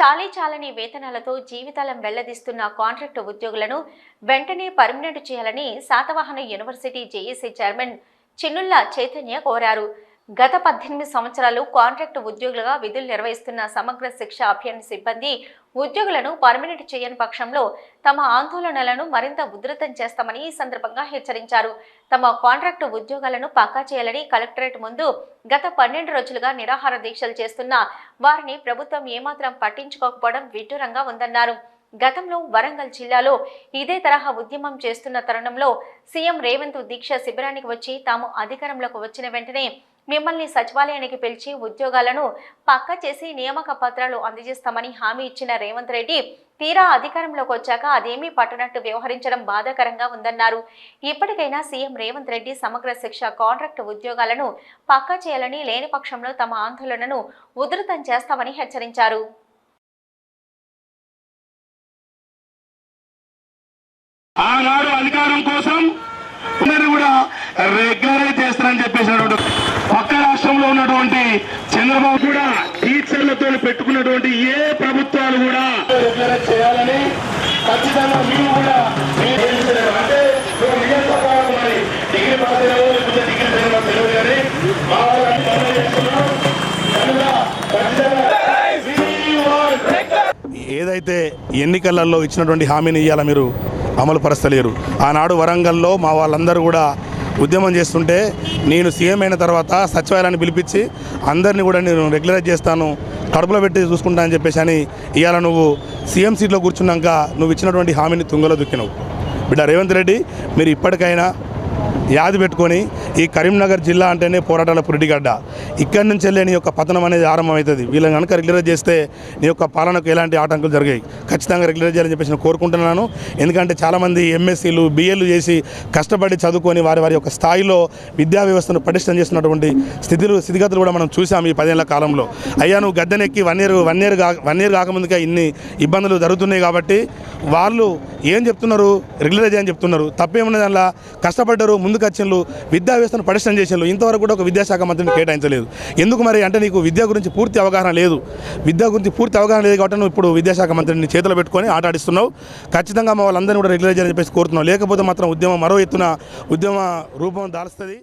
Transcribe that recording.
చాలీ చాలని వేతనాలతో జీవితాలను వెల్లదిస్తున్న కాంట్రాక్టు ఉద్యోగులను వెంటనే పర్మినెంట్ చేయాలని Satavahana university JAC chairman Chinnulla Chaitanya కోరారు. గత పద్దెనిమిది సంవత్సరాలు కాంట్రాక్టు ఉద్యోగులుగా విధులు నిర్వహిస్తున్న సమగ్ర శిక్ష అభియాన్ సిబ్బంది ఉద్యోగులను పర్మినెంట్ చేయని పక్షంలో తమ ఆందోళనలను మరింత ఉధృతం చేస్తామని ఈ సందర్భంగా హెచ్చరించారు. తమ కాంట్రాక్టు ఉద్యోగాలను పక్కా చేయాలని కలెక్టరేట్ ముందు గత పన్నెండు రోజులుగా నిరాహార దీక్షలు చేస్తున్న వారిని ప్రభుత్వం ఏమాత్రం పట్టించుకోకపోవడం విడ్డూరంగా ఉందన్నారు. గతంలో వరంగల్ జిల్లాలో ఇదే తరహా ఉద్యమం చేస్తున్న తరుణంలో సీఎం రేవంత్ దీక్ష శిబిరానికి వచ్చి తాము అధికారంలోకి వచ్చిన వెంటనే మిమ్మల్ని సచివాలయానికి పిలిచి ఉద్యోగాలను పక్కా చేసి నియామక పత్రాలు అందజేస్తామని హామీ ఇచ్చిన రేవంత్ రెడ్డి తీరా అధికారంలోకి వచ్చాక అదేమీ పట్టనట్టు వ్యవహరించడం బాధాకరంగా ఉందన్నారు. ఇప్పటికైనా సీఎం రేవంత్ రెడ్డి సమగ్ర శిక్ష కాంట్రాక్ట్ ఉద్యోగాలను పక్కా చేయాలని లేని పక్షంలో తమ ఆందోళనను ఉధృతం చేస్తామని హెచ్చరించారు. ఆనాడు అధికారం కోసం అందరూ కూడా రెగ్యులరైజ్ చేస్తారని చెప్పేసినటువంటి పక్క రాష్ట్రంలో ఉన్నటువంటి చంద్రబాబు కూడా టీచర్లతో పెట్టుకున్నటువంటి ఏ ప్రభుత్వాలు కూడా రెగ్యులరైజ్ చేయాలని ఖచ్చితంగా మీరు కూడా అంటే డిగ్రీ పాస్ డిగ్రీ మా ఏదైతే ఎన్నికలలో ఇచ్చినటువంటి హామీని ఇవ్వాలా మీరు? అమలు పరచలేరు ఆనాడు వరంగల్లో మా వాళ్ళందరూ కూడా ఉద్యమం చేస్తుంటే నేను సీఎం అయిన తర్వాత సచివాలయాన్ని పిలిపించి అందరినీ కూడా నేను రెగ్యులరైజ్ చేస్తాను కడుపులో పెట్టి చూసుకుంటా అని చెప్పేసి అని ఇవాళ నువ్వు. సీఎం సీట్లో కూర్చున్నాక నువ్వు ఇచ్చినటువంటి హామీని తుంగలో దుక్కినవు. బిడ్డ రేవంత్ రెడ్డి మీరు ఇప్పటికైనా యాది పెట్టుకొని ఈ కరీంనగర్ జిల్లా అంటేనే పోరాటాల పురిటిగడ్డ. ఇక్కడి నుంచి వెళ్ళే నీ యొక్క పతనం అనేది ఆరంభమవుతుంది. వీళ్ళని కనుక రెగ్యులర్ చేస్తే నీ యొక్క పాలనకు ఎలాంటి ఆటంకాలు జరిగాయి ఖచ్చితంగా రెగ్యులరైజ్ చేయాలని చెప్పేసి నేను కోరుకుంటున్నాను. ఎందుకంటే చాలామంది ఎంఎస్సీలు బిఏలు చేసి కష్టపడి చదువుకొని వారి వారి యొక్క స్థాయిలో విద్యా వ్యవస్థను పటిష్టం చేస్తున్నటువంటి స్థితులు స్థితిగతులు కూడా మనం చూసాం ఈ పదేళ్ళ కాలంలో. అయ్యా నువ్వు గద్దెనెక్కి వన్ ఇయర్ వన్ ఇయర్ కా వన్ ఇయర్ కాకముందుగా ఇన్ని ఇబ్బందులు జరుగుతున్నాయి కాబట్టి వాళ్ళు ఏం చెప్తున్నారు? రెగ్యులరైజ్ అని చెప్తున్నారు? తప్పేమున్నది దానిలా కష్టపడ్డారు ముందుకు వచ్చిండ్రు విద్యా వ్యవస్థను పటిష్టం చేసిండ్రు ఇంతవరకు కూడా ఒక విద్యాశాఖ మంత్రిని కేటాయించలేదు. ఎందుకు మరి? అంటే నీకు విద్య గురించి పూర్తి అవగాహన లేదు. విద్య గురించి పూర్తి అవగాహన లేదు కాబట్టి నువ్వు ఇప్పుడు విద్యాశాఖ మంత్రిని చేతిలో పెట్టుకొని ఆట ఆడిస్తున్నావు ఖచ్చితంగా మా వాళ్ళందరినీ కూడా రెగ్యులైజ్ అని చెప్పేసి కోరుతున్నావు. లేకపోతే మాత్రం ఉద్యమం మరో ఎత్తున ఉద్యమ రూపం దాల్స్తుంది.